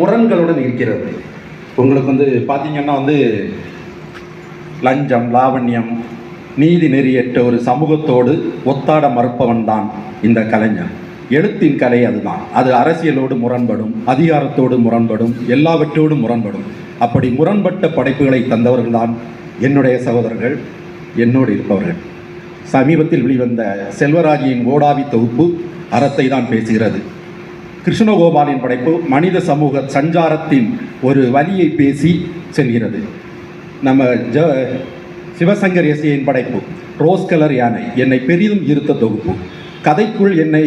முரண்களுடன் இருக்கிறது. உங்களுக்கு வந்து பார்த்தீங்கன்னா வந்து லஞ்சம் லாவண்யம் நீதி நெறியற்ற ஒரு சமூகத்தோடு ஒத்தாட மறுப்பவன் தான் இந்த கலைஞர். எழுத்தின் கலை அதுதான். அது அரசியலோடு முரண்படும் அதிகாரத்தோடு முரண்படும் எல்லாவற்றோடும் முரண்படும். அப்படி முரண்பட்ட படைப்புகளை தந்தவர்கள் தான் என்னுடைய சகோதரர்கள் என்னோடு இருப்பவர்கள். சமீபத்தில் வெளிவந்த செல்வராஜியின் ஓடாவி தொகுப்பு அறத்தை தான் பேசுகிறது. கிருஷ்ணகோபாலின் படைப்பு மனித சமூக சஞ்சாரத்தின் ஒரு வழியை பேசி செல்கிறது. நம்ம ஜ சிவசங்கர் எஸ்ஏயின் படைப்பு ரோஸ் கலர் யானை என்னை பெரிதும் இருத்த தொகுப்பு. கதைக்குள் என்னை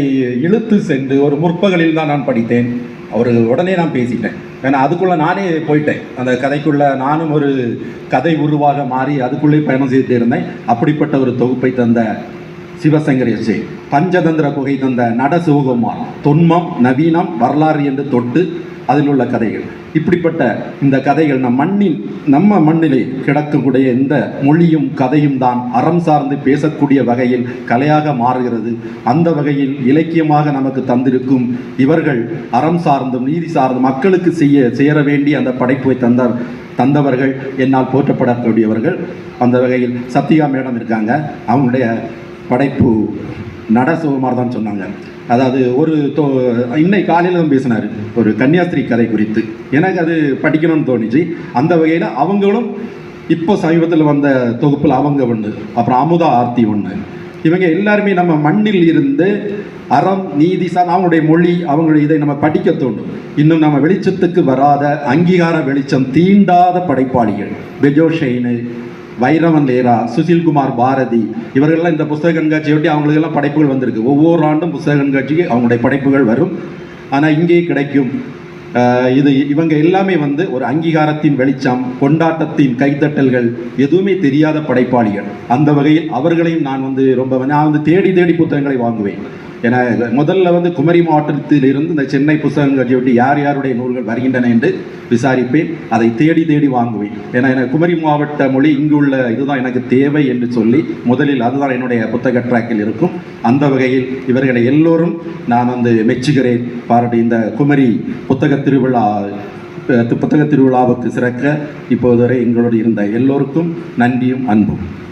இழுத்து சென்று ஒரு முற்பகலில் தான் நான் படித்தேன். அவர் உடனே நான் பேசிட்டேன். ஏன்னா அதுக்குள்ளே நானே போயிட்டேன். அந்த கதைக்குள்ளே நானும் ஒரு கதை உருவாக மாறி அதுக்குள்ளே பயணம் செய்து இருந்தேன். அப்படிப்பட்ட ஒரு தொகுப்பை தந்த சிவசங்கர் எஸ்ஏ பஞ்சதந்திர குகை தந்த நட சிவகுமார் தொன்மம் நவீனம் வரலாறு என்று தொட்டு அதில் உள்ள கதைகள். இப்படிப்பட்ட இந்த கதைகள் நம் மண்ணில் நம்ம மண்ணிலே கிடக்கக்கூடிய இந்த மொழியும் கதையும் தான் அறம் சார்ந்து பேசக்கூடிய வகையில் கலையாக மாறுகிறது. அந்த வகையில் இலக்கியமாக நமக்கு தந்திருக்கும் இவர்கள் அறம் சார்ந்தும் நீதி சார்ந்தும் மக்களுக்கு செய்ய சேர வேண்டிய அந்த படைப்பை தந்தார் தந்தவர்கள் என்னால் போற்றப்படக்கூடியவர்கள். அந்த வகையில் சத்யா மேடம் இருக்காங்க. அவங்களுடைய படைப்பு நட சுகுமார் தான் சொன்னாங்க. அதாவது ஒரு தோ இன்னைக்கு காலையில் தான் பேசினார். ஒரு கன்னியாஸ்திரி கதை குறித்து. எனக்கு அது படிக்கணும்னு தோணுச்சு. அந்த வகையில் அவங்களும் இப்போ சமீபத்தில் வந்த தொகுப்பில் அவங்க ஒன்று அப்புறம் அமுதா ஆர்த்தி ஒன்று இவங்க எல்லாருமே நம்ம மண்ணில் இருந்து அறம் நீதி சார் அவங்களுடைய மொழி அவங்களுடைய இதை நம்ம படிக்க தோணும். இன்னும் நம்ம வெளிச்சத்துக்கு வராத அங்கீகார வெளிச்சம் தீண்டாத படைப்பாளிகள். பெஜோஷைனு வைரவன் லேரா சுசில்குமார் பாரதி இவர்கள்லாம் இந்த புஸ்தக கண்காட்சியொட்டி அவங்களுக்கெல்லாம் படைப்புகள் வந்திருக்கு. ஒவ்வொரு ஆண்டும் புஸ்தக கண்காட்சிக்கு அவங்களுடைய படைப்புகள் வரும். ஆனால் இங்கே கிடைக்கும். இது இவங்க எல்லாமே வந்து ஒரு அங்கீகாரத்தின் வெளிச்சம் கொண்டாட்டத்தின் கைத்தட்டல்கள் எதுவுமே தெரியாத படைப்பாளிகள். அந்த வகையில் அவர்களையும் நான் வந்து ரொம்ப நான் வந்து தேடி தேடி புத்தகங்களை வாங்குவேன். ஏன்னா முதல்ல வந்து குமரி மாவட்டத்தில் இருந்து இந்த சென்னை புத்தகங்களை ஒட்டி யார் யாருடைய நூல்கள் வருகின்றன என்று விசாரிப்பேன். அதை தேடி தேடி வாங்குவேன். ஏன்னா எனக்கு குமரி மாவட்ட மொழி இங்குள்ள இதுதான் எனக்கு தேவை என்று சொல்லி முதலில் அதுதான் என்னுடைய புத்தக ட்ராக்கில் இருக்கும். அந்த வகையில் இவர்களை எல்லோரும் நான் வந்து மெச்சுகிறேன். பாராட்டி இந்த குமரி புத்தக திருவிழா புத்தக திருவிழாவுக்கு சிறக்க இப்போது வரை எங்களோடு இருந்த எல்லோருக்கும் நன்றியும் அன்பும்.